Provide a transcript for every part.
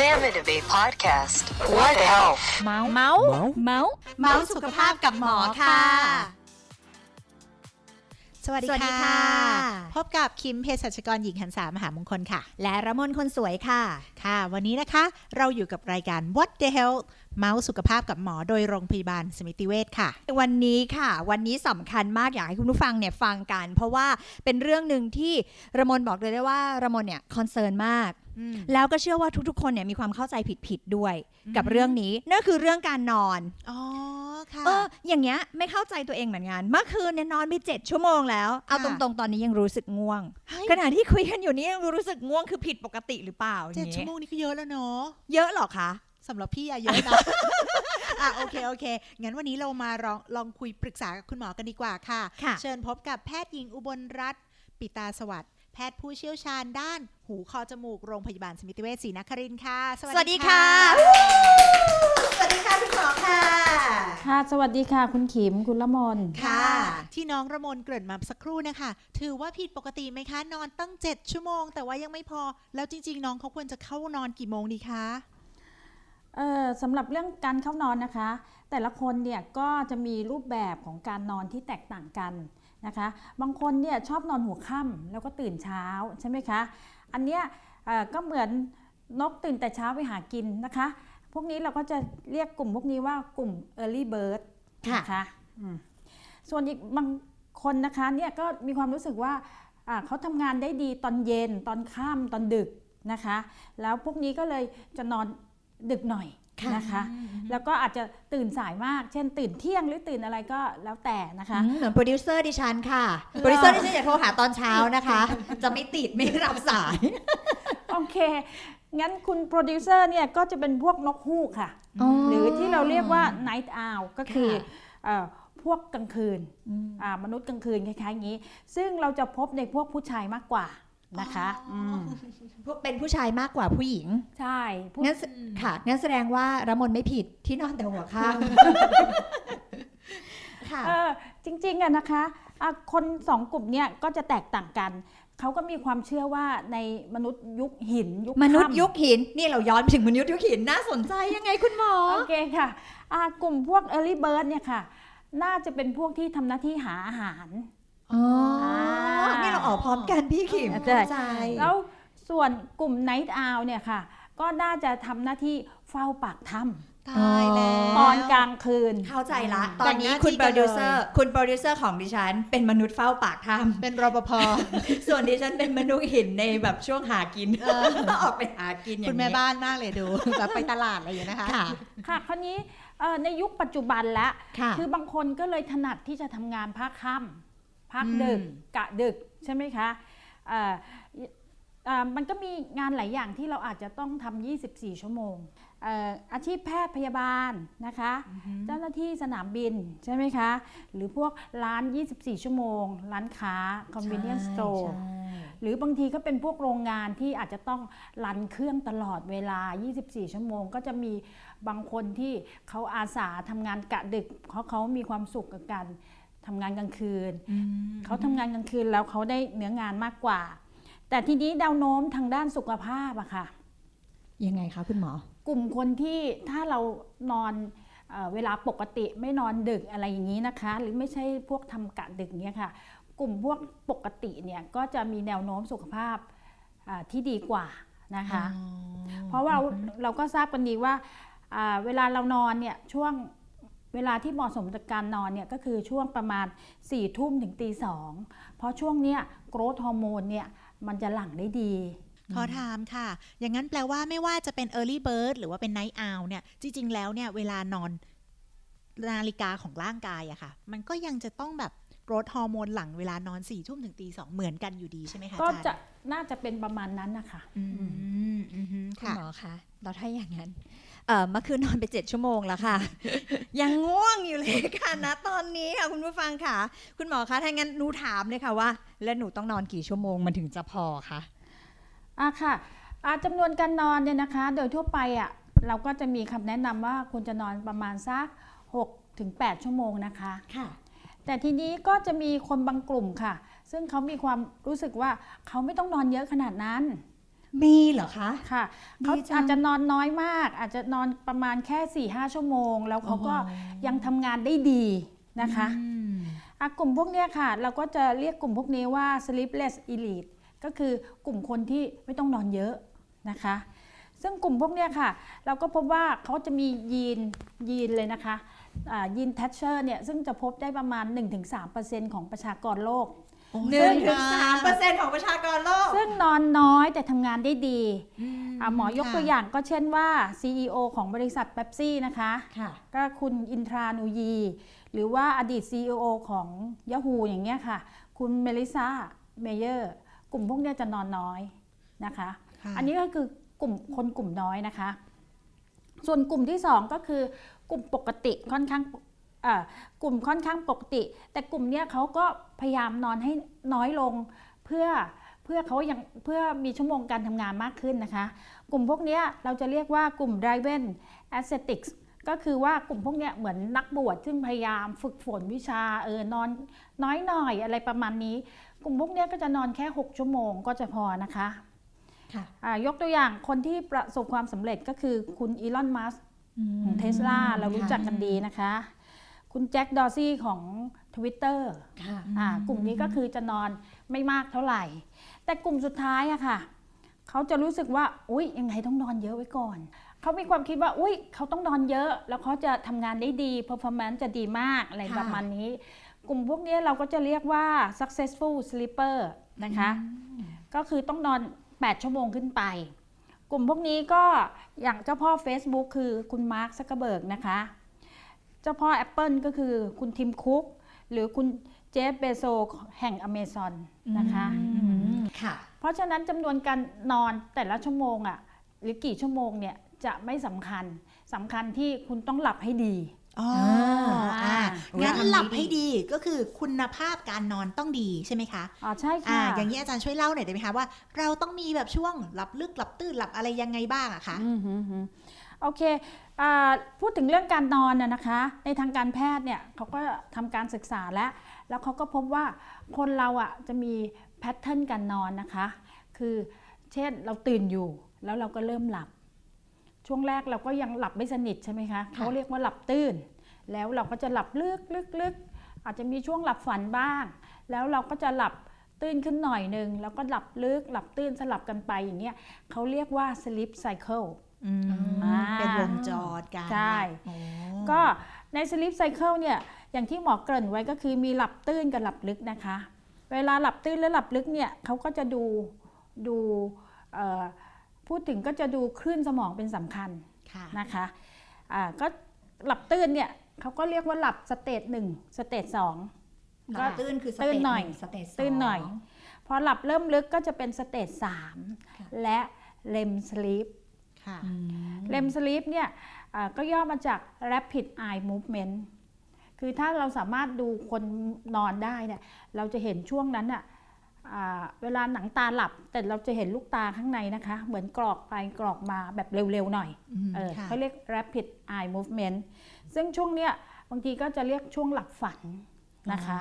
Sam and Abe podcast. What health? เมาส์เมาส์เมาส์เมาส์สุขภาพกับหมอค่ะ สวัสดีสวัสดีค่ะ ค่ะ พบกับคิมเภสัชกรหญิงหันษามหามงคลค่ะ และระมนคนสวยค่ะ ค่ะ วันนี้นะคะเราอยู่กับรายการ What the Health เมาส์สุขภาพกับหมอโดยโรงพยาบาลสมิติเวชค่ะ วันนี้ค่ะ วันนี้สำคัญมากอยากให้คุณผู้ฟังเนี่ยฟังกัน เพราะว่าเป็นเรื่องหนึ่งที่ระมนบอกเลยได้ว่าระมนเนี่ยคอนเซิร์นมากแล้วก็เชื่อว่าทุกๆ คนเนี่ยมีความเข้าใจผิดๆด้วยกับเรื่องนี้นั่นคือเรื่องการนอนอ๋อค่ะเอออย่างเงี้ยไม่เข้าใจตัวเองเหมือนกันเมื่อคืนเนี่ยนอนไปเจ็ดชั่วโมงแล้วเอาตค่ะรงๆตอนนี้ยังรู้สึกง่วงเฮ้ยขณะที่คุยกันอยู่นี้ยังรู้สึกง่วงคือผิดปกติหรือเปล่าเจ็ดอย่างชั่วงี้โมงนี่ก็เยอะแล้วเนาะเยอะเหรอคะสำหรับพี่อะเยอะนะอะโอเคโอเค งั้นวันนี้เรามาลองลองคุยปรึกษากับคุณหมอกันดีกว่าค่ะค่ะเชิญพบกับแพทย์หญิงอุบลรัตน์ปิตาสวัสดิ์ แพทย์ผู้เชี่ยวชาญด้าน หูคอจมูกโรงพยาบาลสมิติเวชศรีนครินทร์ค่ะ สวัสดีค่ะ สวัสดีค่ะคุณหมอค่ะ ค่ะ สวัสดีค่ะ คุณขิม คุณละมนค่ะ ที่น้องระมนเกริ่นมาสักครู่นะคะ ถือว่าผิดปกติไหมคะ นอนตั้ง 7 ชั่วโมง แต่ว่ายังไม่พอ แล้วจริง ๆ น้องเขาควรจะเข้านอนกี่โมงดีคะ เอ่อสำหรับเรื่องการเข้านอนนะคะ แต่ละคนเนี่ยก็จะมีรูปแบบของการนอนที่แตกต่างกัน นะคะ บางคนเนี่ยชอบนอนหัวค่ำแล้วก็ตื่นเช้าใช่ไหมคะ อันเนี้ยเอ่อก็เหมือนนกตื่นแต่เช้าไปหากินนะคะ พวกนี้เราก็จะเรียกกลุ่มพวกนี้ว่ากลุ่ม early bird ค่ะนะคะอืมส่วนอีกบางคนนะคะเนี่ยก็มีความรู้สึกว่าอ่าเขาทำงานได้ดีตอนเย็นตอนค่ำตอนดึกนะคะ แล้วพวกนี้ก็เลยจะนอนดึกหน่อยค่ะ นะคะ แล้วก็อาจจะตื่นสายมาก เช่นตื่นเที่ยงหรือตื่นอะไรก็แล้วแต่นะคะอืมเหมือนโปรดิวเซอร์ดิฉันค่ะ โปรดิวเซอร์ดิฉันอย่าโทรหาตอนเช้านะคะ จะไม่ติดไม่รับสาย โอเค งั้นคุณโปรดิวเซอร์เนี่ยก็จะเป็นพวกนกฮูกค่ะ หรือที่เราเรียกว่า night owl ก็คือค่ะเอ่อพวกกลางคืนอ่ามนุษย์กลางคืนคล้ายๆอย่างนี้ ซึ่งเราจะพบในพวกผู้ชายมากกว่า นะคะมพวกเป็นผู้ชายมากกว่าผู้หญิง ใช่ผู้งั้นแสค่ะงั้นแสดงว่าระมนไม่ผิดที่นอนแต่หัวข้ามค่ะเออจริงๆอะนะคะอะคนสองกลุ่มเนี่ยก็จะแตกต่างกันเขาก็มีความเชื่อว่าในมนุษย์ยุคหินยุคมนุษย์ค่ำยุคหินนี่เราย้อนถึงมนุษย์ยุคหินน่าสนใจยังไงคุณหมอโอเคค่ะอ่ากลุ่มพวก early bird เนี่ยค่ะ น่าจะเป็นพวกที่ทำหน้าที่หาอาหาร อ๋ออ่านี่นี่เราออกพร้อมกันพี่ขิมใช่เข้าใจ แล้วส่วนกลุ่ม night owl เนี่ยค่ะ ก็น่าจะทำหน้าที่เฝ้าปากถ้ตายแล้วำตอนกลางคืน เข้าใจละตแบ่อนงนี้หน้าคุณที่โปกัรนดิวเซอเลยร์ คุณโปรดิวเซอร์ของดิฉัน เป็นมนุษย์เฝ้าปากถ้เป็นรปภำ ส่วนดิฉันเป็นมนุษย์หินในแบบช่วงหากินออกไปหากินอย่างคุณแม่นี้ บ้านมากเลยดู แบบไปตลาดอะไรอย่างเงี้ยนะคะ ค่ะ ค่ะคราวนี้เอ่อในยุคปัจจุบันแล้ว ค่ะ คือบางคนก็เลยถนัดที่จะทำงานภาคค่ำ ภาคอืมดึกกะดึกใช่ไหมคะเอ่อเอ่อมันก็มีงานหลายอย่างที่เราอาจจะต้องทำ 24 ชั่วโมงเอ่ออาชีพแพทย์พยาบาลนะคะ เจ้าหน้าที่สนามบินใช่ไหมคะ หรือพวกร้าน 24 ชั่วโมง ร้านค้า convenience store หรือบางทีก็เป็นพวกโรงงานที่อาจจะต้องรันเครื่องตลอดเวลา 24 ชั่วโมง ก็จะมีบางคนที่เขาอาสาทำงานกะดึกเพราะเขามีความสุขกับการ ทำงานกลางคืน เขาทำงานกลางคืนแล้วเขาได้เนื้องานมากกว่า แต่ทีนี้แนวโน้มทางด้านสุขภาพอะค่ะ ยังไงคะคุณหมอ กลุ่มคนที่ถ้าเรานอนเออเวลาปกติไม่นอนดึกอะไรอย่างนี้นะคะ หรือไม่ใช่พวกทำกะดึกเนี้ยค่ะ กลุ่มพวกปกติเนี่ยก็จะมีแนวโน้มสุขภาพอ่าที่ดีกว่านะคะ เพราะว่าเราเราก็ทราบกันดีว่าอ่าเวลาเรานอนเนี่ยช่วง เวลาที่เหมาะสมกับการนอนเนี่ยก็คือช่วงประมาณ4ี่ทุ่มถึงตีสองเพราะช่วงเนี้ยโกรทฮอร์โมนเนี่ยมันจะหลั่งได้ดี ขอถามค่ะ อย่างนั้นแปลว่าไม่ว่าจะเป็น early bird หรือว่าเป็น night owl เนี่ย จริง ๆ แล้วเนี่ยเวลานอนนาฬิกาของร่างกายอะค่ะ มันก็ยังจะต้องแบบรดฮอร์โมนหลังเวลานอนสี่ทุ่มถึงตีสองเหมือนกันอยู่ดีใช่ไหมคะก็อาจารย์จะน่าจะเป็นประมาณนั้นนะคะอืมอืมอืมคุณค่ะหมอคะเราถ้าอย่างนั้น เอ่อเมื่อคืนนอนไปเจ็ดชั่วโมงแล้วค่ะ ยังง่วงอยู่เลยค่ะนะตอนนี้ค่ะคุณผู้ฟังค่ะ คุณหมอคะถ้างั้นหนูถามเลยค่ะว่า แล้วหนูต้องนอนกี่ชั่วโมงมันถึงจะพอคะอะค่ะอะจำนวนการนอนเนี่ยนะคะ โดยทั่วไปอะเราก็จะมีคำแนะนำว่าควรจะนอนประมาณสัก6ถึง8ชั่วโมงนะคะค่ะ แต่ทีนี้ก็จะมีคนบางกลุ่มค่ะ ซึ่งเขามีความรู้สึกว่าเขาไม่ต้องนอนเยอะขนาดนั้น มีเหรอคะ ค่ะดีเขาจังอาจจะนอนน้อยมาก อาจจะนอนประมาณแค่4ี่ห้าชั่วโมง แล้วเขาก็ยังทำงานได้ดีนะคะอืมอะกลุ่มพวกเนี้ยค่ะ เราก็จะเรียกกลุ่มพวกนี้ว่า sleepless elite ก็คือกลุ่มคนที่ไม่ต้องนอนเยอะนะคะ ซึ่งกลุ่มพวกเนี้ยค่ะ เราก็พบว่าเขาจะมียีนยีนเลยนะคะอ่ายีนแทชเชอร์เนี่ยซึ่งจะพบได้ประมาณ 1-3%ของประชากรโลกโอ้ หนึ่งเยถึอะงมสามกเปอร์เซ็นต์ของประชากรโลก ซึ่งนอนน้อยแต่ทำงานได้ดีอืมอะหมอยกค่ะตัวอย่างก็เช่นว่า CEO ของบริษัทเบปซี่นะคะค่ะก็คุณอินทรานูยี หรือว่าอดีต CEO ของ Yahoo อย่างเงี้ยค่ะ คุณเมลิซาเมเยอร์กลุ่มพวกเนี้ยจะนอนน้อยนะคะค่ะอันนี้ก็คือกลุ่มคนกลุ่มน้อยนะคะ ส่วนกลุ่มที่ 2 ก็คือกลุ่มปกติค่อนข้างเอ่อ กลุ่มค่อนข้างปกติ แต่กลุ่มเนี้ยเขาก็พยายามนอนให้น้อยลงเพื่อเพื่อเขายังเพื่อมีชั่วโมงการทำงานมากขึ้นนะคะ กลุ่มพวกเนี้ยเราจะเรียกว่ากลุ่ม driven ascetics ก็คือว่ากลุ่มพวกเนี้ยเหมือนนักบวชซึ่งพยายามฝึกฝนวิชาเออนอนน้อยหน่อยอะไรประมาณนี้ กลุ่มพวกเนี้ยก็จะนอนแค่ 6 ชั่วโมงก็จะพอนะคะค่ะอ่ายกตัวอย่างคนที่ประสบความสำเร็จก็คือคุณอีลอน มัสของเทสลาเรารู้จักกันดีนะคะ คุณแจ็คดอร์ซี่ของ Twitter ค่ะอ่ากลุ่มนี้ก็คือจะนอนไม่มากเท่าไหร่ แต่กลุ่มสุดท้ายอะค่ะ เขาจะรู้สึกว่า อุ๊ยยังไงต้องนอนเยอะไว้ก่อน เขามีความคิดว่า อุ๊ยเขาต้องนอนเยอะ แล้วเขาจะทำงานได้ดี performance จะดีมากอะไรค่ะ ประมาณนี้ กลุ่มพวกนี้เราก็จะเรียกว่า successful sleeper นะคะ ก็คือต้องนอน 8 ชั่วโมงขึ้นไป กลุ่มพวกนี้ก็อย่างเจ้าพ่อ Facebook คือคุณมาร์คซักเกอร์เบิร์กนะคะ เจ้าพ่อ Apple ก็คือคุณทิมคุก หรือคุณเจฟเบโซแห่ง Amazon นะคะอืมค่ะ เพราะฉะนั้นจำนวนการนอนแต่ละชั่วโมงอะ่ะหรือกี่ชั่วโมงเนี่ยจะไม่สำคัญสำคัญที่คุณต้องหลับให้ดีอ๋ออ่าอ่าโอ้ยงั้นอันนี้หลับดีให้ดีก็คือคุณภาพการนอนต้องดีใช่ไหมคะอ๋อใช่อ่าค่ะอย่างนี้อาจารย์ช่วยเล่าหน่อยได้ไหมคะว่า เราต้องมีแบบช่วงหลับลึกหลับตื้นหลับอะไรยังไงบ้างอะคะอืมฮึฮึ โอเคอาพูดถึงเรื่องการนอนน่ะนะคะ ในทางการแพทย์เนี่ยเขาก็ทำการศึกษาแล้ว แล้วเขาก็พบว่าคนเราอะจะมีแพทเทิร์นการนอนนะคะ คือเช่นเราตื่นอยู่แล้วเราก็เริ่มหลับ ช่วงแรกเราก็ยังหลับไม่สนิทใช่ไหมคะเขาเรียกว่าหลับตื่น แล้วเราก็จะหลับลึกลึกลึกอาจจะมีช่วงหลับฝันบ้าง แล้วเราก็จะหลับตื่นขึ้นหน่อยหนึ่งแล้วก็หลับลึกหลับตื่นสลับกันไปอย่างเงี้ยเขาเรียกว่า sleep cycle อืมอ่า เป็นวงจรการใช่โอ้ก็ใน sleep cycle เนี่ยอย่างที่หมอเกริ่นไว้ก็คือมีหลับตื่นกับหลับลึกนะคะ เวลาหลับตื่นและหลับลึกเนี่ยเขาก็จะดูดูเอ่อพูดถึงก็จะดูคลื่นสมองเป็นสำคัญค่ะนะคะอ่าก็หลับตื่นเนี่ยเขาก็เรียกว่าหลับสเตจหนึ่งสเตจสองก็ตื้นคือสตื้เตนจหน่อยงสเตจสงตื่นหน่อย พอหลับเริ่มลึกก็จะเป็นสเตจสามค่ะและ REM sleep ค่ะ REM sleep เนี่ยอ่าก็ย่อมาจาก rapid eye movement คือถ้าเราสามารถดูคนนอนได้เนี่ยเราจะเห็นช่วงนั้นอะอ่าเวลาหนังตาหลับ แต่เราจะเห็นลูกตาข้างในนะคะ เหมือนกรอกไปกรอกมาแบบเร็วๆหน่อยอืมเออค่ะเขาเรียก rapid eye movement ซึ่งช่วงเนี้ยบางทีก็จะเรียกช่วงหลับฝันนะคะ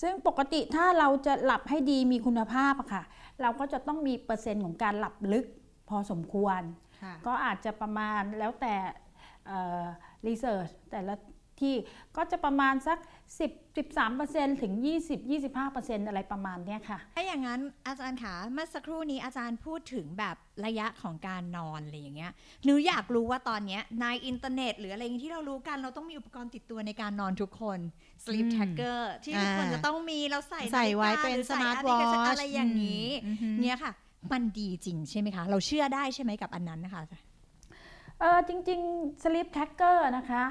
ซึ่งปกติถ้าเราจะหลับให้ดีมีคุณภาพอะค่ะ เราก็จะต้องมีเปอร์เซ็นต์ของการหลับลึก พอสมควรค่ะก็อาจจะประมาณแล้วแต่รีเสิร์ชแต่ละที่ก็จะประมาณสัก 10 13 ถึง 20 25 อะไรประมาณเนี้ยค่ะ ถ้าอย่างนั้นอาจารย์คะเมื่อสักครู่นี้อาจารย์พูดถึงแบบระยะของการนอนอะไรอย่างเงี้ยหนูอยากรู้ว่าตอนเนี้ยในอินเทอร์เน็ต หรืออะไรอย่างงี้ที่เรารู้กันเราต้องมีอุปกรณ์ติดตัวในการนอนทุกคน sleep อืม tracker ที่ทุกคนอ่าจะต้องมีเราใส่ใส่ไว้าฬิกาเป็นหรือใ smart แอปพลิเคชัน watch อะไรอย่างนี้อืมอืมเนี่ยค่ะ มันดีจริงใช่ไหมคะ เราเชื่อได้ใช่ไหมกับอันนั้นนะคะเออจริงๆ sleep tracker นะคะ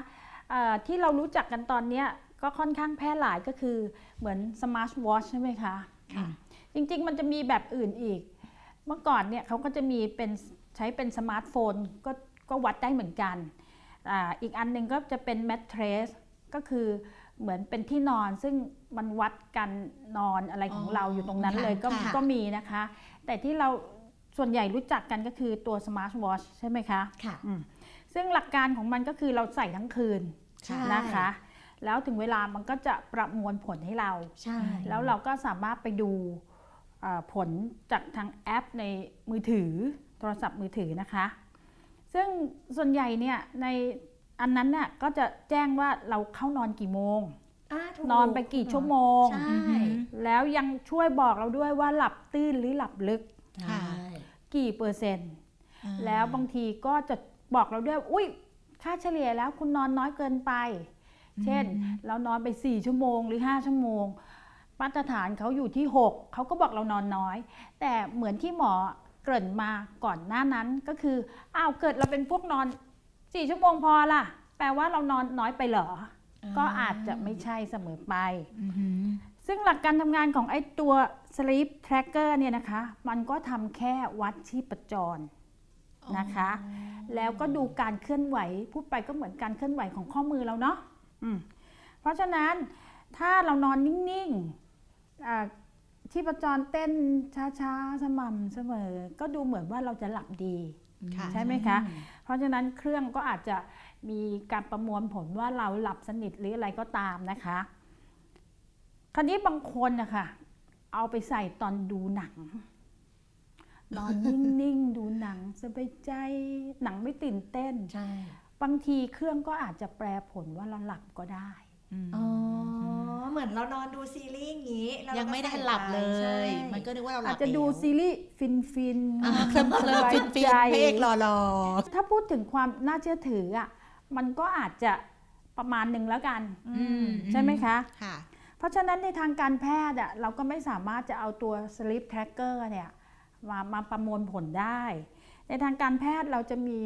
เอ่อที่เรารู้จักกันตอนเนี้ยก็ค่อนข้างแพร่หลายก็คือเหมือน smart watch ใช่ไหมคะค่ะจริงๆ มันจะมีแบบอื่นอีก เมื่อก่อนเนี่ยเขาก็จะมีเป็นใช้เป็นสมาร์ทโฟนก็ก็วัดได้เหมือนกันอาอีกอันหนึ่งก็จะเป็นแมทเทรสก็คือเหมือนเป็นที่นอนซึ่งมันวัดกันนอนอะไรของอ๋อเราอยู่ตรงนั้นค่ะเลยก็ค่ะก็มีนะคะ แต่ที่เราส่วนใหญ่รู้จักกันก็คือตัวสมาร์ทวอชใช่ไหมคะค่ะ อืมซึ่งหลักการของมันก็คือเราใส่ทั้งคืนใช่ นะคะ แล้วถึงเวลามันก็จะประมวลผลให้เรา ใช่ แล้วเราก็สามารถไปดูเอ่อผลจากทางแอปในมือถือโทรศัพท์มือถือนะคะ ซึ่งส่วนใหญ่เนี่ยในอันนั้นน่ะก็จะแจ้งว่าเราเข้านอนกี่โมง นอนไปกี่ชั่วโมง ใช่แล้วยังช่วยบอกเราด้วยว่าหลับตื้นหรือหลับลึกค่ะกี่เปอร์เซ็นต์ อ่า แล้วบางทีก็จะบอกเราด้วย อุ้ยค่าเฉลี่ยแล้วคุณนอนน้อยเกินไป เช่น เรานอนไป 4 ชั่วโมงหรือ 5 ชั่วโมง มาตรฐานเขาอยู่ที่ 6 เขาก็บอกเรานอนน้อย แต่เหมือนที่หมอเกริ่นมาก่อนหน้านั้นก็คือ อ้าว เกิดเราเป็นพวกนอน 4 ชั่วโมงพอล่ะ แปลว่าเรานอนน้อยไปเหรอ ก็อาจจะไม่ใช่เสมอไปอือหือซึ่งหลักการทำงานของไอ้ตัว sleep tracker เนี่ยนะคะ มันก็ทำแค่วัดชีพจรนะคะ แล้วก็ดูการเคลื่อนไหว พูดไปก็เหมือนการเคลื่อนไหวของข้อมือเราเนาะอืมเพราะฉะนั้นถ้าเรานอนนิ่งๆอ่าชีพจรเต้นช้าๆ สม่ำเสมอ ก็ดูเหมือนว่าเราจะหลับดีค่ะ ใช่ไหมคะ เพราะฉะนั้นเครื่องก็อาจจะมีการประมวลผลว่าเราหลับสนิทหรืออะไรก็ตามนะคะ คราวนี้บางคนนะคะเอาไปใส่ตอนดูหนัง นอนนิ่งๆ ดูหนังสบายใจหนังไม่ตื่นเต้นใช่บางทีเครื่องก็อาจจะแปลผลว่าเราหลับก็ได้มอ๋อ เหมือนเรานอนดูซีรีส์อย่างนี้แล้วเรายังไม่ได้ก็ใส่หลับเลใช่ย มันก็นึกว่าเราหลับอาจจะดูแล้วซีรีส์ฟินฟินๆอ่าเคลิ้มเคลิ้มสบายฟินฟินใจ พระเอกหล่อถ้าพูดถึงความน่าเชื่อถืออะมันก็อาจจะประมาณหนึ่งแล้วกัน ๆอืมใช่ไหมคะ ค่ะ เพราะฉะนั้นในทางการแพทย์อะเราก็ไม่สามารถจะเอาตัว sleep tracker เนี่ยมามาประมวลผลได้ ในทางการแพทย์เราจะมี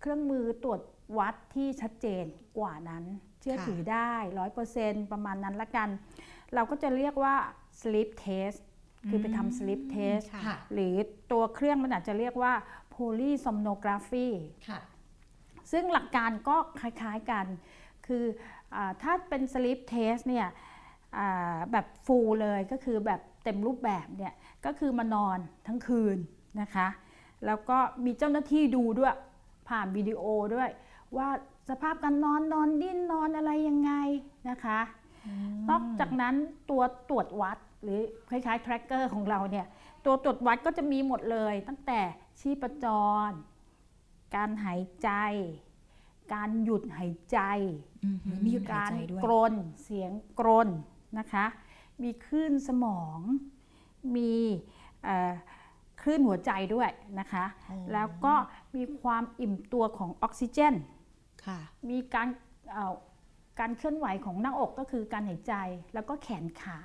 เครื่องมือตรวจวัดที่ชัดเจนกว่านั้น เชื่อค่ะถือได้ร้อยเปอร์เซ็นต์ประมาณนั้นละกัน เราก็จะเรียกว่า sleep test คือไปทำ sleep test ค่ะค่ะหรือตัวเครื่องมันอาจจะเรียกว่า polysomnography ค่ะซึ่งหลักการก็คล้ายๆกัน คืออาถ้าเป็น sleep test เนี่ยอ่าแบบ full เลยก็คือแบบเต็มรูปแบบเนี่ยก็คือมานอนทั้งคืนนะคะ แล้วก็มีเจ้าหน้าที่ดูด้วยผ่านวิดีโอด้วยว่า สภาพการนอนนอนดิ้นนอนอะไรยังไงนะคะ นอกจากนั้นตัวตรวจวัดหรือคล้ายๆ tracker ของเราเนี่ย ตัวตรวจวัดก็จะมีหมดเลย ตั้งแต่ชีพจร การหายใจ การหยุดหายใจอือหือมีหยุดหายการใจด้วยกรนเสียงกรนนะคะ มีคลื่นสมอง มีเอ่อคลื่นหัวใจด้วยนะคะอ๋อแล้วก็มีความอิ่มตัวของออกซิเจนค่ะ มีการเอ่อการเคลื่อนไหวของหน้าอกก็คือการหายใจแล้วก็แขนขา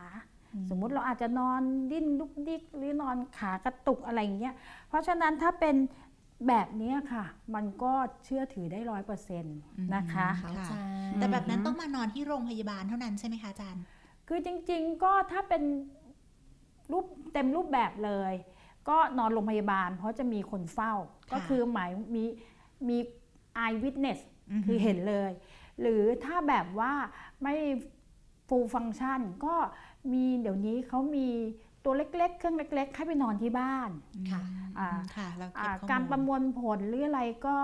สมมุติเราอาจจะนอนดิ้นลุกดิกหรือนอนขากระตุกอะไรอย่างเงี้ยเพราะฉะนั้นถ้าเป็นแบบเนี้ยค่ะ มันก็เชื่อถือได้ร้อยเปอร์เซ็นต์นะคะเข้าใจแต่แบบนั้นต้องมานอนที่โรงพยาบาลเท่านั้นใช่ไหมคะอาจารย์ คือจริงๆก็ถ้าเป็นรูปเต็มรูปแบบเลย ก็นอนโรงพยาบาลเพราะจะมีคนเฝ้าค่ะก็คือหมายมีมี eye witness อือหือ คือเห็นเลย หรือถ้าแบบว่าไม่ full function ก็มีเดี๋ยวนี้เขามีตัวเล็กๆ เครื่องเล็ก ๆ ให้ไปนอนที่บ้านค่ะอ่าค่ะแล้วเก็อ่าบข้อมูลการประมวลผลหรืออะไรก็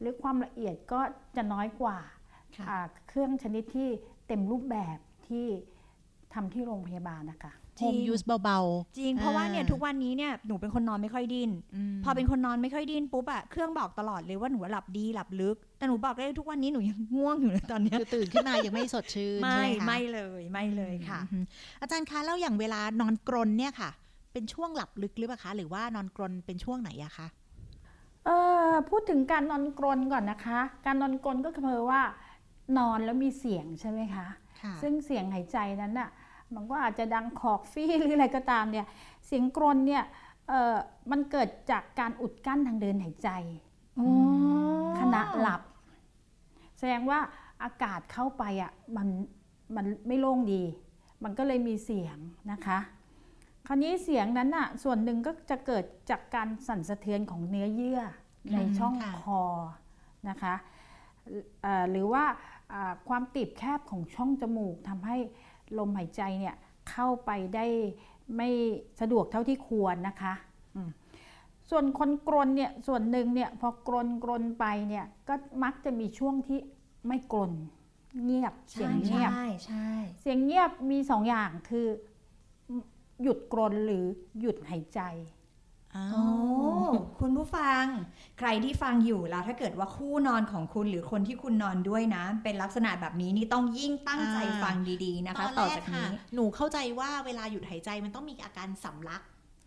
หรือความละเอียดก็จะน้อยกว่าค่ะอ่าเครื่องชนิดที่เต็มรูปแบบที่ทำที่โรงพยาบาลนะคะ โฮมยูสเบาจริง เพราะว่าเนี่ยอ่าทุกวันนี้เนี่ยหนูเป็นคนนอนไม่ค่อยดิ้นๆมพอเป็นคนนอนไม่ค่อยดิ้นปุ๊บอะเครื่องบอกตลอดเลยว่าหนูหลับดีหลับลึก แต่หนูบอกได้ทุกวันนี้หนูยังง่วงอยู่เลยตอนเนี้ยคือตื่นขึ้นมายังไม่สดชื่น ไม่ใช่หคะไม่เลยไม่เลยค่ะอืมอาจารย์คะแล้วอย่างเวลานอนกรนเนี่ยค่ะ เป็นช่วงหลับลึกหรือเปล่าคะหรือว่านอนกรนเป็นช่วงไหนอะคะเออพูดถึงการนอนกรนก่อนนะคะ การนอนกรนก็คือว่านอนแล้วมีเสียงใช่ไหมคะค่ะซึ่งเสียงหายใจนั้นน่ะ มันก็อาจจะดังขอกฟี่หรืออะไรก็ตามเนี่ยเสียงกรนเนี่ยเออมันเกิดจากการอุดกั้นทางเดินหายใจขณะหลับ แสดงว่าอากาศเข้าไปอะมันมันไม่โล่งดี มันก็เลยมีเสียงนะคะ คราวนี้เสียงนั้นอะส่วนหนึ่งก็จะเกิดจากการสั่นสะเทือนของเนื้อเยื่อในช่องค่ะคอนะคะเอ่อหรือว่าอ่าความตีบแคบของช่องจมูกทำให้ ลมหายใจเนี่ยเข้าไปได้ไม่สะดวกเท่าที่ควรนะคะอืมส่วนคนกรนเนี่ยส่วนหนึ่งเนี่ยพอกรนกรนไปเนี่ยก็มักจะมีช่วงที่ไม่กรนเงียบเสียงเงียบใช่ใช่เสียงเงียบมีสองอย่างคือ หยุดกรนหรือหยุดหายใจ อ๋อโอ้คุณผู้ฟัง ใครที่ฟังอยู่แล้วถ้าเกิดว่าคู่นอนของคุณหรือคนที่คุณนอนด้วยนะ เป็นลักษณะแบบนี้นี่ต้องยิ่งตั้งใจฟังดีๆนะคะ ต่อจากนี้หนูเข้าใจว่าเวลาหยุดหายใจมันต้องมีอาการสำลัก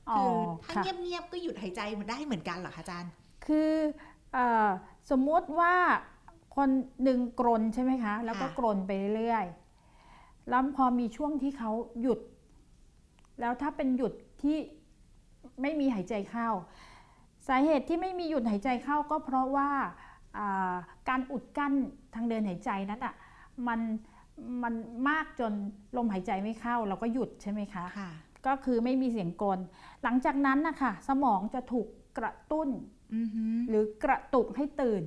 อ๋อคือถ้าค่ะเงียบๆก็หยุดหายใจมันได้เหมือนกันเหรอคะอาจารย์ คือเออสมมุติว่าคนหนึ่งกรนใช่ไหมคะ แล้วก็ค่ะกรนไปเรื่อยๆแล้วพอมีช่วงที่เขาหยุด แล้วถ้าเป็นหยุดที่ ไม่มีหายใจเข้า สาเหตุที่ไม่มีหยุดหายใจเข้าก็เพราะว่าอ่าการอุดกั้นทางเดินหายใจนั้นอะมันมันมากจนลมหายใจไม่เข้าเราก็หยุดใช่ไหมคะค่ะก็คือไม่มีเสียงกรนหลังจากนั้นนะคะสมองจะถูกกระตุ้นอือหือหรือกระตุกให้ตื่น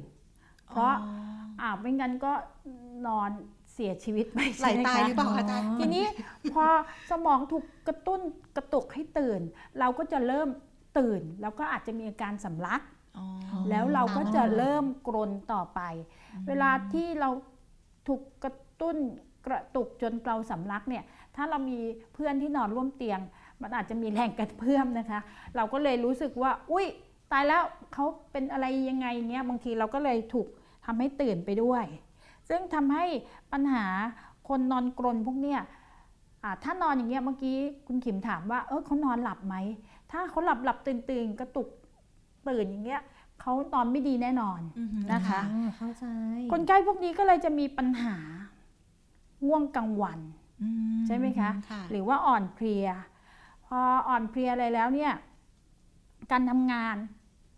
เพราะอ๋ออ่าไม่งั้นก็นอนเสียชีวิตไปไหลใช่ไหมตายคะหรือเปล่าคะอาจารย์ ทีนี้พอสมองถูกกระตุ้นกระตุกให้ตื่น เราก็จะเริ่มตื่น แล้วก็อาจจะมีอาการสำลัก อ๋อ แล้วเราก็จะเริ่มกรนต่อไป เวลาที่เราถูกกระตุ้นกระตุกจนเราสำลักเนี่ย ถ้าเรามีเพื่อนที่นอนร่วมเตียง มันอาจจะมีแรงกระเพื่อมนะคะ เราก็เลยรู้สึกว่า อุ้ยตายแล้วเขาเป็นอะไรยังไงเงี้ย บางทีเราก็เลยถูกทำให้ตื่นไปด้วย ซึ่งทำให้ปัญหาคนนอนกรนพวกเนี้ยอ่าถ้านอนอย่างเงี้ยเมื่อกี้คุณขิมถามว่าเออเขานอนหลับไหม ถ้าเขาหลับหลับตื่นตื่นกระตุกตื่นอย่างเงี้ยเขานอนไม่ดีแน่นอนอือหือนะคะอ่าเข้าใจคนไข้พวกนี้ก็เลยจะมีปัญหาง่วงกลางวันอืใช่ไหมคะค่ะหรือว่าอ่อนเพลีย พออ่อนเพลียอะไรแล้วเนี่ยการทำงาน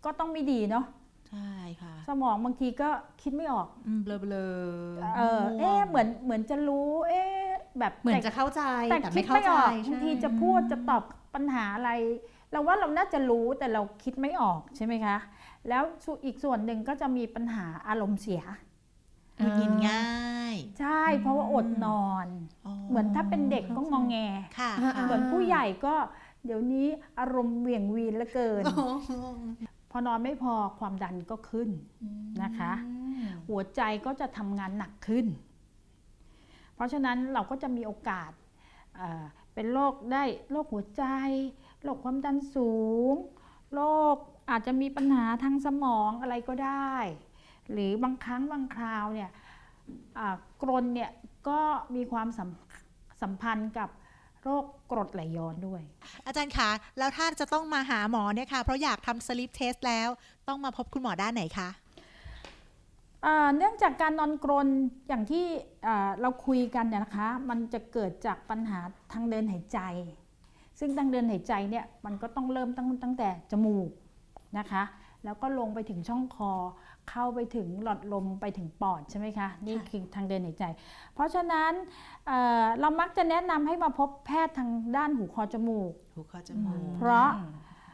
ก็ต้องไม่ดีเนาะ ใช่ค่ะ สมองบางทีก็คิดไม่ออกอืมเบลอเบลอเออเอ๊ะเหมือนเหมือนจะรู้ เอ๊ะแบบเหมือนแต่จะเข้าใจแต่แต่คิไม่ดเข้าไม่ใจออกใช่บางทีจะพูดจะตอบปัญหาอะไร เราว่าเราน่าจะรู้แต่เราคิดไม่ออกใช่ไหมคะ แล้วส่วนอีกส่วนหนึ่งก็จะมีปัญหาอารมณ์เสียหงุดหงิดง่ายใช่เพราะว่าอดนอน เหมือนถ้าเป็นเด็กก็งองแงค่ะอ่าค่ะเหมือนผู้ใหญ่ก็เดี๋ยวนี้อารมณ์เหวี่ยงวีนเหลือเกิน พอนอนไม่พอความดันก็ขึ้นนะคะ หัวใจก็จะทำงานหนักขึ้น เพราะฉะนั้นเราก็จะมีโอกาสเอ่อเป็นโรคได้โรคหัวใจโรคความดันสูงโรคอาจจะมีปัญหาทางสมองอะไรก็ได้ หรือบางครั้งบางคราวเนี่ยอ่ากรนเนี่ยก็มีความสัมสัมพันธ์กับ โรคกรดไหลย้อนด้วย อาจารย์คะแล้วถ้าจะต้องมาหาหมอเนี่ยค่ะเพราะอยากทำสลิปเทสแล้วต้องมาพบคุณหมอด้านไหนคะอ่าเนื่องจากการนอนกรนอย่างที่อ่าเราคุยกันเนี่ยนะคะ มันจะเกิดจากปัญหาทางเดินหายใจ ซึ่งทางเดินหายใจเนี่ยมันก็ต้องเริ่มตั้งตั้งแต่จมูกนะคะ แล้วก็ลงไปถึงช่องคอ เข้าไปถึงหลอดลมไปถึงปอดใช่ไหมคะนี่คือทางเดินหายใจ เพราะฉะนั้นเอ่อเรามักจะแนะนำให้มาพบแพทย์ทางด้านหูคอจมูก หูคอจมูก เพราะ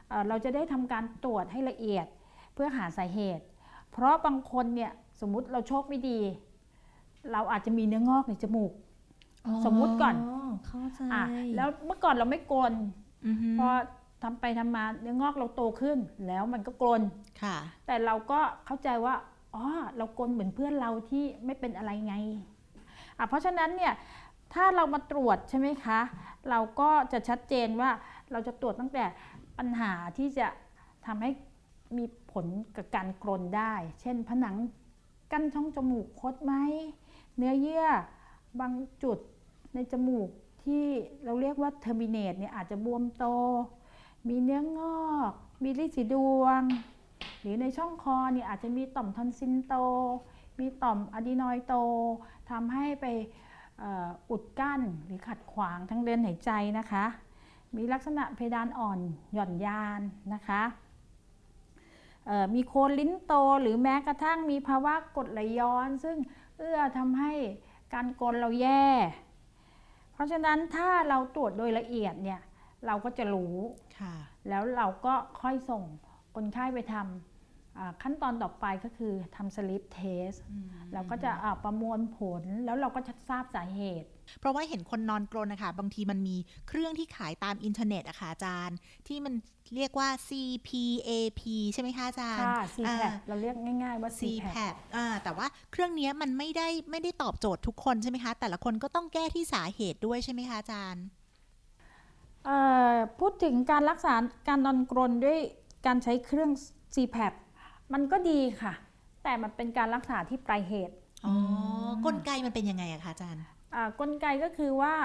เอ่อเราจะได้ทำการตรวจให้ละเอียดเพื่อหาสาเหตุ เพราะบางคนเนี่ยสมมุติเราโชคไม่ดี เราอาจจะมีเนื้องอกในจมูก สมมุติก่อนเข้าใจอะแล้วเมื่อก่อนเราไม่กลนอือหือพอ ทำไปทำมาเนื้องอกเราโตขึ้นแล้วมันก็กลนค่ะ แต่เราก็เข้าใจว่าอ๋อเรากลนเหมือนเพื่อนเราที่ไม่เป็นอะไรไงอะเพราะฉะนั้นเนี่ยถ้าเรามาตรวจใช่ไหมคะ เราก็จะชัดเจนว่าเราจะตรวจตั้งแต่ปัญหาที่จะทำให้มีผลกับการกรนได้ เช่น ผนังกั้นช่องจมูกคดไหม เนื้อเยื่อบางจุดในจมูกที่เราเรียกว่าเทอร์มิเนตเนี่ยอาจจะบวมโต มีเนื้องอก มีลิสีดวง หรือในช่องคอเนี่ยอาจจะมีต่อมทอนซิลโต มีต่อมอะดีนอยโตทำให้ไปอ,อุดกั้นหรือขัดขวางทางเดินหายใจนะคะ มีลักษณะเพดานอ่อนหย่อนยานนะคะมีโคนลิ้นโตหรือแม้กระทั่งมีภาวะกดไหลย้อน ซึ่งเอื้อทำให้การกลนเราแย่ เพราะฉะนั้นถ้าเราตรวจโดยละเอียดเนี่ย เราก็จะรู้ค่ะแล้วเราก็ค่อยส่งคนไข้ไปทำอ่าขั้นตอนต่อไปก็คือทำสลิปเทสเราก็จะอ่าประมวลผลแล้วเราก็จะทราบสาเหตุ เพราะว่าเห็นคนนอนกรนนะคะบางทีมันมีเครื่องที่ขายตามอินเทอร์เน็ตอะค่ะอาจารย์ ที่มันเรียกว่า CPAP ใช่ไหมคะอาจารย์ ค่ะอ่า CPAP เราเรียกง่ายๆว่า CPAP CPAP อ่าแต่ว่าเครื่องเนี้ยมันไม่ได้ไม่ได้ตอบโจทย์ทุกคนใช่ไหมคะ แต่ละคนก็ต้องแก้ที่สาเหตุด้วยใช่ไหมคะอาจารย์เเอ่อ พูดถึงการรักษาการนอนกรนด้วยการใช้เครื่อง CPAP มันก็ดีค่ะ แต่มันเป็นการรักษาที่ปลายเหตุอ๋อกลไกมันเป็นยังไงอะคะอาจารย์อ่ากลไกก็คือว่า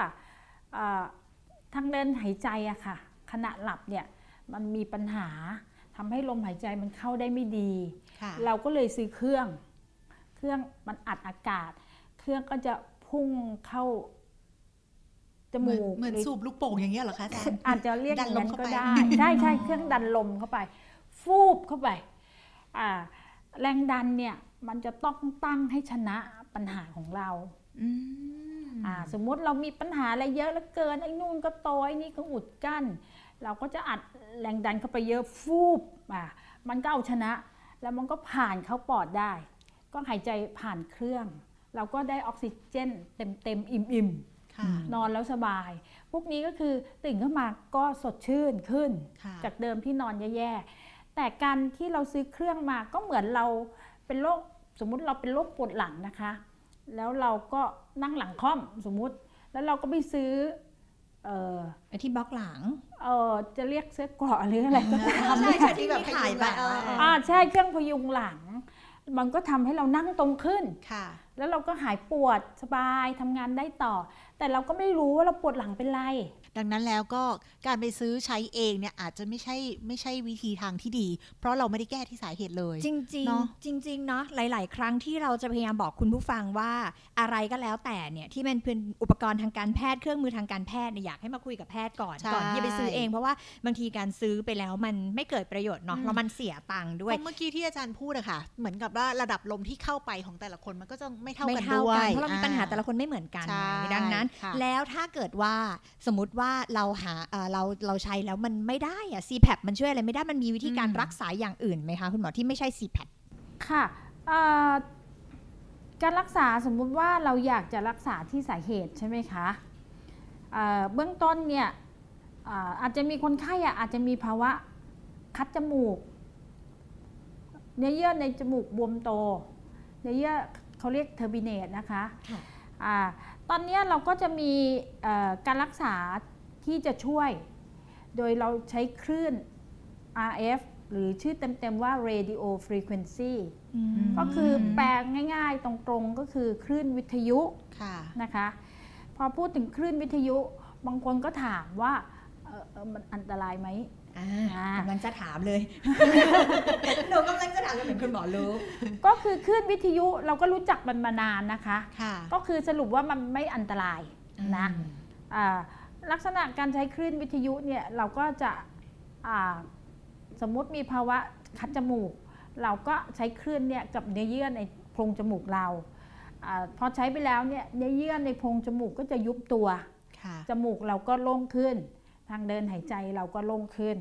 อ่าทางเดินหายใจอะค่ะ ขณะหลับเนี่ยมันมีปัญหาทำให้ลมหายใจมันเข้าได้ไม่ดีค่ะเราก็เลยซื้อเครื่อง เครื่องมันอัดอากาศ เครื่องก็จะพุ่งเข้า จเหมืมูอนกเหมือนหรือสูบลูกโป่งอย่างเงี้ยเหรอคะอาจารย์อาจจะเรียกดัอนย่างลมนั้นเข้าก็ไปได้ใช่ใช่เครื่องดันลมเข้าไป ฟูบเข้าไปอ่าแรงดันเนี่ยมันจะต้องตั้งให้ชนะปัญหาของเราอืมอ่าสมมุติเรามีปัญหาอะไรเยอะเหลือเกินไอ้นู่นก็โตไอ้นี่ก็อุดกั้น เราก็จะอัดแรงดันเข้าไปเยอะฟูบอ่ามันก็เอาชนะ แล้วมันก็ผ่านเข้าปอดได้ ก็หายใจผ่านเครื่อง เราก็ได้ออกซิเจนเต็มเต็มๆอิ่มอิ่มๆค่ะ นอนแล้วสบาย พวกนี้ก็คือตื่นขึ้นมาก็สดชื่นขึ้นค่ะจากเดิมที่นอนแย่ๆ แต่การที่เราซื้อเครื่องมาก็เหมือนเราเป็นโรคสมมุติเราเป็นโรคปวดหลังนะคะ แล้วเราก็นั่งหลังค่อมสมมุติ แล้วเราก็ไปซื้อเออไอ้ที่บล็อกหลัง เออจะเรียกเสื้อเกราะหรืออะไรก็ตามใช่ใช่ที่มีขายแบบเออเอออ่าใช่เครื่องพยุงหลัง มันก็ทำให้เรานั่งตรงขึ้นค่ะ แล้วเราก็หายปวดสบายทำงานได้ต่อ แต่เราก็ไม่รู้ว่าเราปวดหลังเป็นไร ดังนั้นแล้วก็การไปซื้อใช้เองเนี่ยอาจจะไม่ใช่ไม่ใช่วิธีทางที่ดี เพราะเราไม่ได้แก้ที่สาเหตุเลย จริงจริงเนอะจริงๆเนาะหลาย ๆ ครั้งที่เราจะพยายามบอกคุณผู้ฟังว่าอะไรก็แล้วแต่เนี่ยที่มันเป็นอุปกรณ์ทางการแพทย์เครื่องมือทางการแพทย์เนี่ยอยากให้มาคุยกับแพทย์ก่อนใช่ก่อนที่จะไปซื้อเอง เพราะว่าบางทีการซื้อไปแล้วมันไม่เกิดประโยชน์เนาะอืมแล้วมันเสียตังค์ด้วยเพราะเมื่อกี้ที่อาจารย์พูดอะค่ะ เหมือนกับว่าระดับลมที่เข้าไปของแต่ละคนมันก็จะไม่เท่าไม่กันเท่าด้วกันยเพราะเรามีปัญหาอ่แต่ละคนไม่เหมือนกันใช่ไงดังนั้นค่ะแล้วถ้าเกิดว่าสมมติว่าเราหาเอ่อเราเราใช้แล้วมันไม่ได้อะ CPAP มันช่วยอะไรไม่ได้มันมีวิธีการอืมรักษาอย่างอื่นไหมคะคุณหมอที่ไม่ใช่ CPAP ค่ะเอ่อการรักษาสมมุติว่าเราอยากจะรักษาที่สาเหตุใช่ไหมคะเอ่อเบื้องต้นเนี่ยอ่าอาจจะมีคนไข้อะอาจจะมีภาวะคัดจมูก เนื้อเยื่อในจมูกบวมโต เนื้อเยื่อเขาเรียกเทอร์บิเนตนะคะค่ะอาตอนเนี้ยเราก็จะมีเอ่อการรักษา ที่จะช่วย โดยเราใช้คลื่น RF หรือชื่อเต็ม ๆ ว่า radio frequency ก็คือแปลง่าย ๆ ตรงๆ ก็คือคลื่นวิทยุค่ะนะคะ พอพูดถึงคลื่นวิทยุ บางคนก็ถามว่าเอ่อเอ่อมันอันตรายไหมอ่าอ่ากำลังจะถามเลย หนูกำลังจะถามเลยเหมือนคุณหมอรู้ ก็คือคลื่นวิทยุเราก็รู้จักมันมานานนะคะค่ะก็คือสรุปว่ามันไม่อันตรายนะอ่า ลักษณะการใช้คลื่นวิทยุเนี่ยเราก็จะสมมุติมีภาวะคัดจมูก เราก็ใช้คลื่นเนี่ยกับเนื้อเยื่อในโพรงจมูกเราอพอใช้ไปแล้วเนี่ยเนื้อเยื่อในโพรงจมูกก็จะยุบตัว จมูกเราก็โล่งขึ้น ทางเดินหายใจเราก็โล่งขึ้น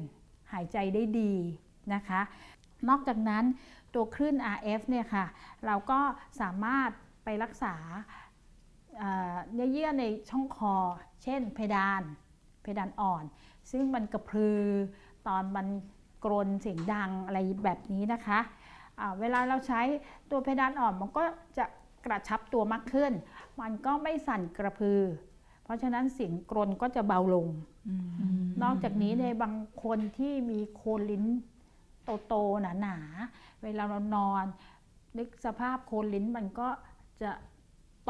หายใจได้ดีนะคะ นอกจากนั้นตัวคลื่น RF เนี่ยค่ะ เราก็สามารถไปรักษา เอ่อเนื้อเยื่อในช่องคอ เช่นเพดาน เพดานอ่อน ซึ่งมันกระพือตอนมันกรนเสียงดังอะไรแบบนี้นะคะอ่าเวลาเราใช้ตัวเพดานอ่อนมันก็จะกระชับตัวมากขึ้น มันก็ไม่สั่นกระพือ เพราะฉะนั้นเสียงกรนก็จะเบาลงนอกจากนี้ในบางคนที่มีโคนลิ้นโตๆหนาๆเวลาเรานอน นึกสภาพโคนลิ้นมันก็จะ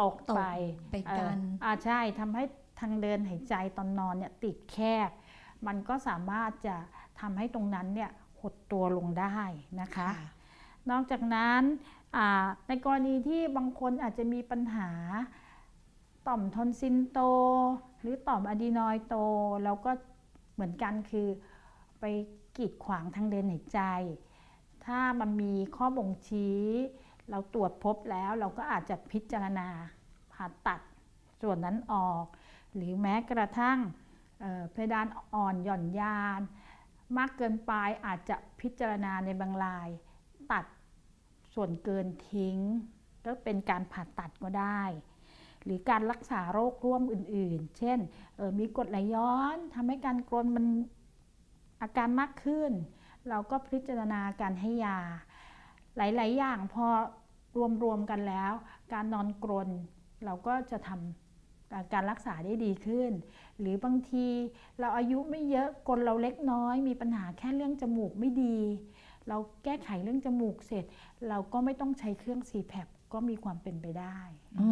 ตกตกไปไปกันเอ่ออ่าใช่ทำให้ทางเดินหายใจตอนนอนเนี่ยติดแคบ มันก็สามารถจะทำให้ตรงนั้นเนี่ยหดตัวลงได้นะคะ นอกจากนั้นอ่าในกรณีที่บางคนอาจจะมีปัญหาต่อมทอนซิลโต หรือต่อมอะดีนอยด์โต แล้วก็เหมือนกันคือไปกีดขวางทางเดินหายใจ ถ้ามันมีข้อบ่งชี้ เราตรวจพบแล้วเราก็อาจจะพิจารณาผ่าตัดส่วนนั้นออก หรือแม้กระทั่งเเพดานอ่อนหย่อนยาน มากเกินไปอาจจะพิจารณาในบางราย ตัดส่วนเกินทิ้งแล้วเป็นการผ่าตัดก็ได้ หรือการรักษาโรคร่วมอื่นๆ เช่นมีกรดไหลย้อนทำให้การกรนมันอาการมากขึ้น เราก็พิจารณาการให้ยา หลาย ๆ อย่างพอรวม ๆ กันแล้ว การนอนกรนเราก็จะทำการรักษาได้ดีขึ้น หรือบางทีเราอายุไม่เยอะกลเราเล็กน้อย มีปัญหาแค่เรื่องจมูกไม่ดี เราแก้ไขเรื่องจมูกเสร็จ เราก็ไม่ต้องใช้เครื่อง CPAP ก็มีความเป็นไปได้ อ๋อ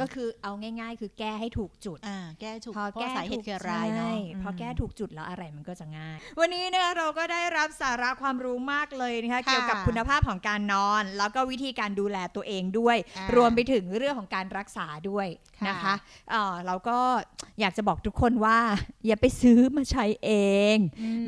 ก็คือเอาง่าย ๆ คือแก้ให้ถูกจุด อ่าแก้ถูกพอเพราะแก้สาเหตุคืออะไรเนาะใช่พอแก้ถูกจุดแล้วอะไรมันก็จะง่าย วันนี้เนี่ยเราก็ได้รับสาระความรู้มากเลยนะคะค่ะเกี่ยวกับคุณภาพของการนอน แล้วก็วิธีการดูแลตัวเองด้วย อ่ารรวมไปถึงเรื่องของการรักษาด้วยค่ะนะคะเอ่อเราก็อยากจะบอกทุกคนว่า อย่าไปซื้อมาใช้เอง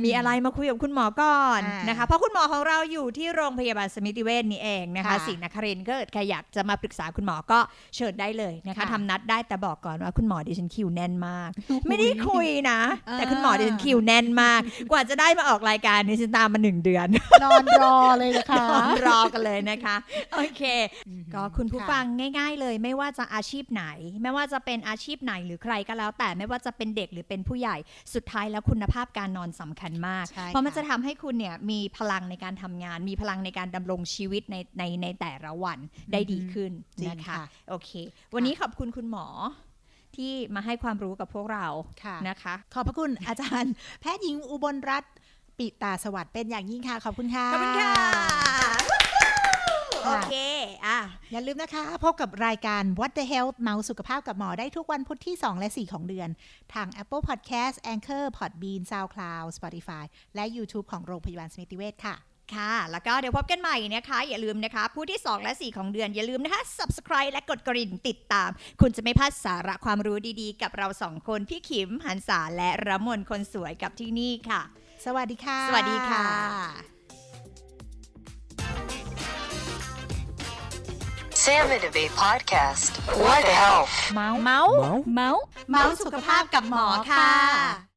มีอะไรมาคุยกับคุณหมอก่อนอ่านนะคะ เพราะคุณหมอของเราอยู่ที่โรงพยาบาลสมิติเวชนี่เองนะคะค่ะ ศรีนครินทร์ก็เกิดใครอยากจะมาปรึกษาคุณหมอก็เชิญได้เลยนะคะค่ะทำนัดได้แต่บอกก่อนว่าคุณหมอดิฉันคิวแน่นมาก ไม่ได้คุยนะอ่าแต่คุณหมอดิฉันคิวแน่นมาก กว่าจะได้มาออกรายการดิฉันตามมาหนึ่งเดือน นอนรอเลยนะคะนอนรอกันเลยนะคะโอเค ก็คุณผู้ค่ะฟังง่าย ๆ เลยไม่ว่าจะอาชีพไหน ไม่ว่าจะเป็นอาชีพไหนหรือใครก็แล้ว แต่ไม่ว่าจะเป็นเด็กหรือเป็นผู้ใหญ่สุดท้ายแล้วคุณภาพการนอนสำคัญมากใช่เพราะมันค่ะจะทำให้คุณเนี่ยมีพลังในการทำงาน มีพลังในการดำรงชีวิตในในในแต่ละวันได้ดีขึ้นจริงนะคะค่ะ โอเค วันนี้ขอบคุณคุณหมอที่มาให้ความรู้กับพวกเราค่ะนะคะ ขอบพระคุณอาจารย์ แพทย์หญิงอุบลรัตน์ปิตาสวัสดิ์เป็นอย่างยิ่งค่ะ ขอบคุณค่ะ ขอบคุณค่ะ โอเค อะ อย่าลืมนะคะ พบกับรายการ What the Health เมาส์สุขภาพกับหมอได้ทุกวันพุธที่ 2 และ 4 ของเดือน ทาง Apple Podcast Anchor Podbean SoundCloud Spotify และ YouTube ของโรงพยาบาลสมิติเวชค่ะ ค่ะ แล้วก็เดี๋ยวพบกันใหม่นะคะ อย่าลืมนะคะ ผู้ที่ 2 และ 4 ของเดือนอย่าลืมนะคะ subscribe และกดกระดิ่งติดตาม คุณจะไม่พลาดสาระความรู้ดีๆ กับเราสองคน พี่ขิมหันษาและระมนคนสวยกับที่นี่ค่ะ สวัสดีค่ะ สวัสดีค่ะ Sam and Abe Podcast. What the health? เมาส์เมาส์เมาส์เมาส์สุขภาพกับหมอค่ะ